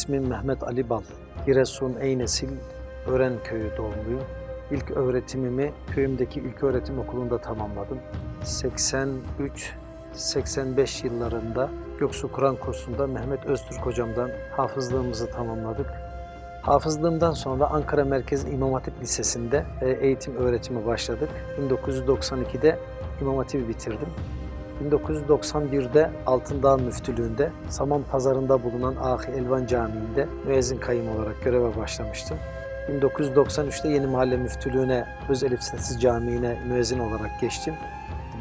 İsmim Mehmet Ali Bal. Giresun Eynesil Ören Köyü doğumluyum. İlk öğretimimi köyümdeki ilk öğretim okulunda tamamladım. 83-85 yıllarında Göksu Kur'an kursunda Mehmet Öztürk hocamdan hafızlığımızı tamamladık. Hafızlığımdan sonra Ankara Merkez İmam Hatip Lisesi'nde e, eğitim öğretimi başladık. 1992'de İmam Hatip'i bitirdim. 1991'de Altındağ Müftülüğü'nde Saman Pazarı'nda bulunan Ahi Elvan Camii'nde müezzin kayım olarak göreve başlamıştım. 1993'te Yeni Mahalle Müftülüğü'ne Öz Elif Sessiz Camii'ne müezzin olarak geçtim.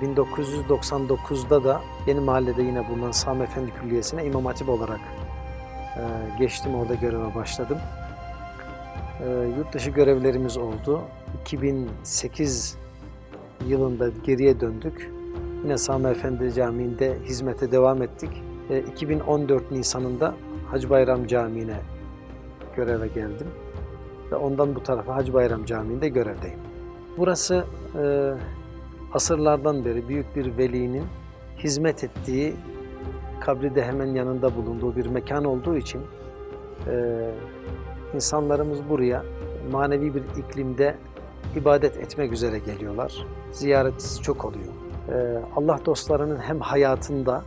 1999'da da Yeni Mahalle'de yine bulunan Sami Efendi Külliyesi'ne İmam Hatip olarak e, geçtim. Orada göreve başladım. E, yurt dışı görevlerimiz oldu. 2008 yılında geriye döndük. Yine Sami Efendi Camii'nde hizmete devam ettik. E, 2014 Nisan'ında Hacı Bayram Camii'ne göreve geldim. Ve ondan bu tarafa Hacı Bayram Camii'nde görevdeyim. Burası e, asırlardan beri büyük bir velinin hizmet ettiği, kabri de hemen yanında bulunduğu bir mekan olduğu için e, insanlarımız buraya manevi bir iklimde ibadet etmek üzere geliyorlar. Ziyaretçisi çok oluyor. E, Allah dostlarının hem hayatında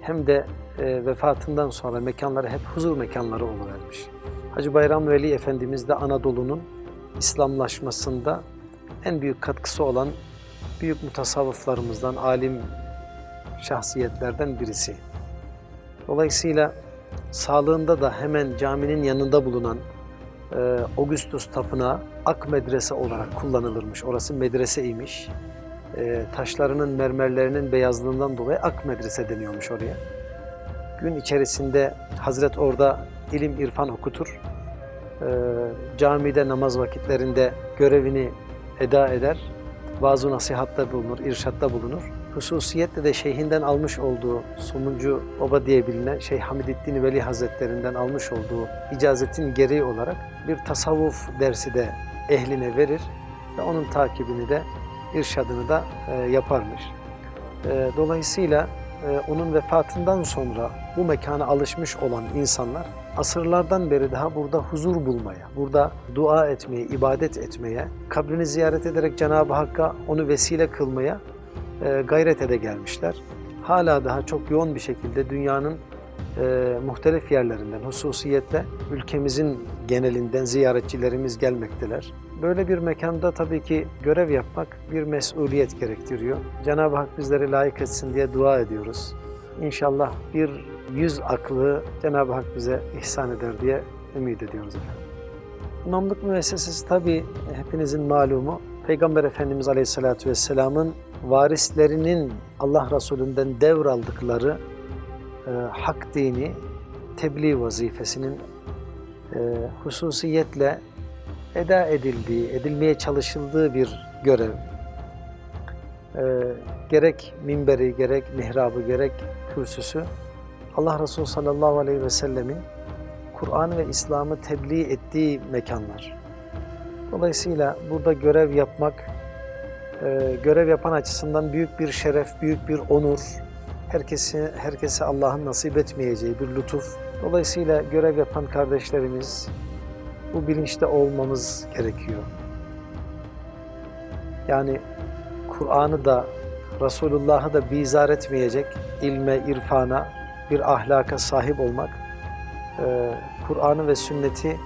hem de e, vefatından sonra mekanları hep huzur mekanları oluvermiş. Hacı Bayram Veli Efendimiz de Anadolu'nun İslamlaşmasında en büyük katkısı olan büyük mutasavvıflarımızdan, alim şahsiyetlerden birisi. Dolayısıyla sağlığında da hemen caminin yanında bulunan e, Augustus Tapınağı Ak Medrese olarak kullanılırmış. Orası medreseymiş. E, taşlarının, mermerlerinin beyazlığından dolayı Ak Medrese deniyormuş oraya. Gün içerisinde Hazret orada ilim, irfan okutur. E, camide namaz vakitlerinde görevini eda eder vaaz nasihatta bulunur, irşatta bulunur. Hususiyetle de şeyhinden almış olduğu Somuncu Baba diye bilinen Şeyh Hamididdin Veli Hazretlerinden almış olduğu icazetin gereği olarak bir tasavvuf dersi de ehline verir ve onun takibini de irşadını da e, yaparmış. E, dolayısıyla e, onun vefatından sonra bu mekana alışmış olan insanlar asırlardan beri daha burada huzur bulmaya, burada dua etmeye, ibadet etmeye, kabrini ziyaret ederek Cenab-ı Hakk'a onu vesile kılmaya e, gayret ede gelmişler. Hala daha çok yoğun bir şekilde dünyanın e, muhtelif yerlerinden, hususiyetle ülkemizin genelinden ziyaretçilerimiz gelmekteler. Böyle bir mekanda tabii ki görev yapmak bir mesuliyet gerektiriyor. Cenab-ı Hak bizleri layık etsin diye dua ediyoruz. İnşallah bir yüz aklı Cenab-ı Hak bize ihsan eder diye ümit ediyoruz efendim. İmamlık müessesesi tabii hepinizin malumu Peygamber Efendimiz Aleyhisselatü Vesselam'ın varislerinin Allah Resulü'nden devraldıkları e, hak dini tebliğ vazifesinin e, hususiyetle eda edildiği, edilmeye çalışıldığı bir görev. E, gerek minberi, gerek mihrabı, gerek kürsüsü Allah Resulü sallallahu aleyhi ve sellemin Kur'an ve İslam'ı tebliğ ettiği mekanlar. Dolayısıyla burada görev yapmak, e, görev yapan açısından büyük bir şeref, büyük bir onur, herkesi, herkese Allah'ın nasip etmeyeceği bir lütuf. Dolayısıyla görev yapan kardeşlerimiz bu bilinçte olmamız gerekiyor. Yani Kur'an'ı da Resulullah'ı da bizar etmeyecek ilme, irfana, bir ahlaka sahip olmak, e, Kur'an'ı ve sünneti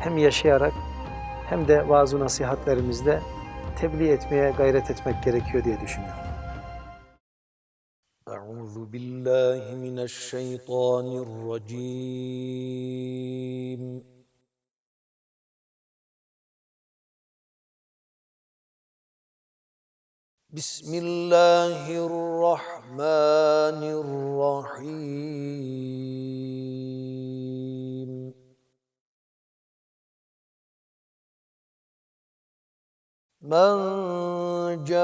hem yaşayarak hem de vaaz nasihatlerimizde tebliğ etmeye gayret etmek gerekiyor diye düşünüyorum. أعوذ بالله من الشيطان الرجيم بسم الله الرحمن الرحيم. من جاء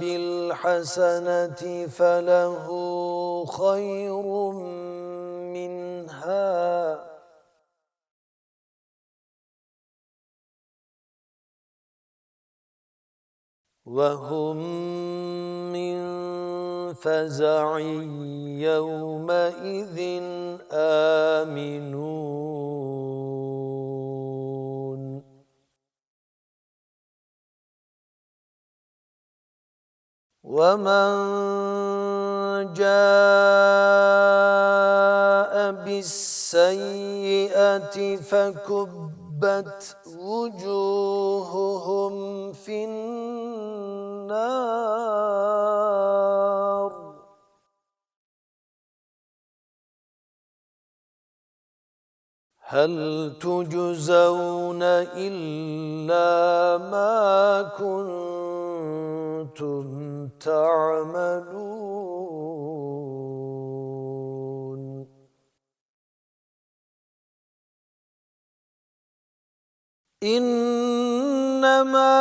بالحسنة فله خير منها. وهم من فزع يومئذ آمنون. ومن جاء بالسيئة فكبت وجوههم في النار. هل تجزون إلا ما كنتم تعملون؟ إنما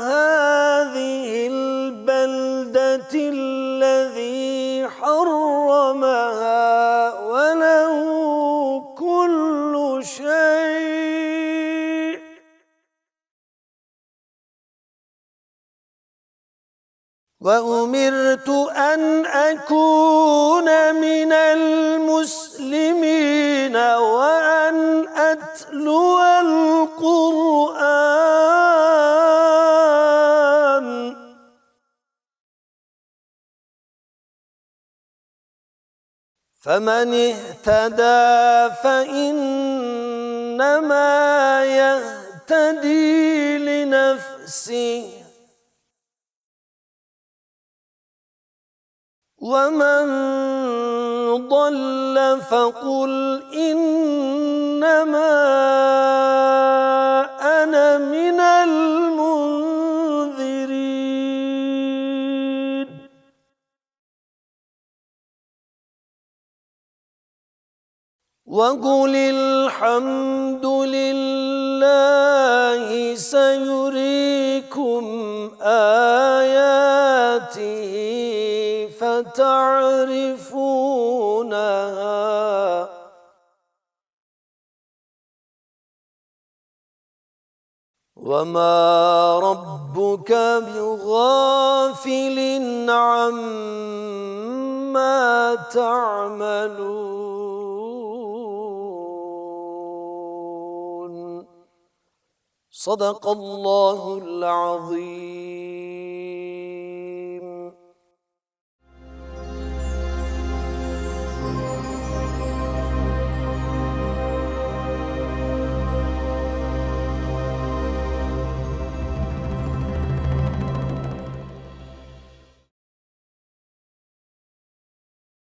هذه البلدة الذي حرمها وله كل شيء. وأمرت أن أكون من المسلمين وأن أتلو القرآن فمن اهتدى فإنما يهتدي لنفسه. ومن ضل فقل إنما وقل الحمد لله سيريكم آياته فتعرفونها وما ربك بغافل عما تعملون صدق الله العظيم.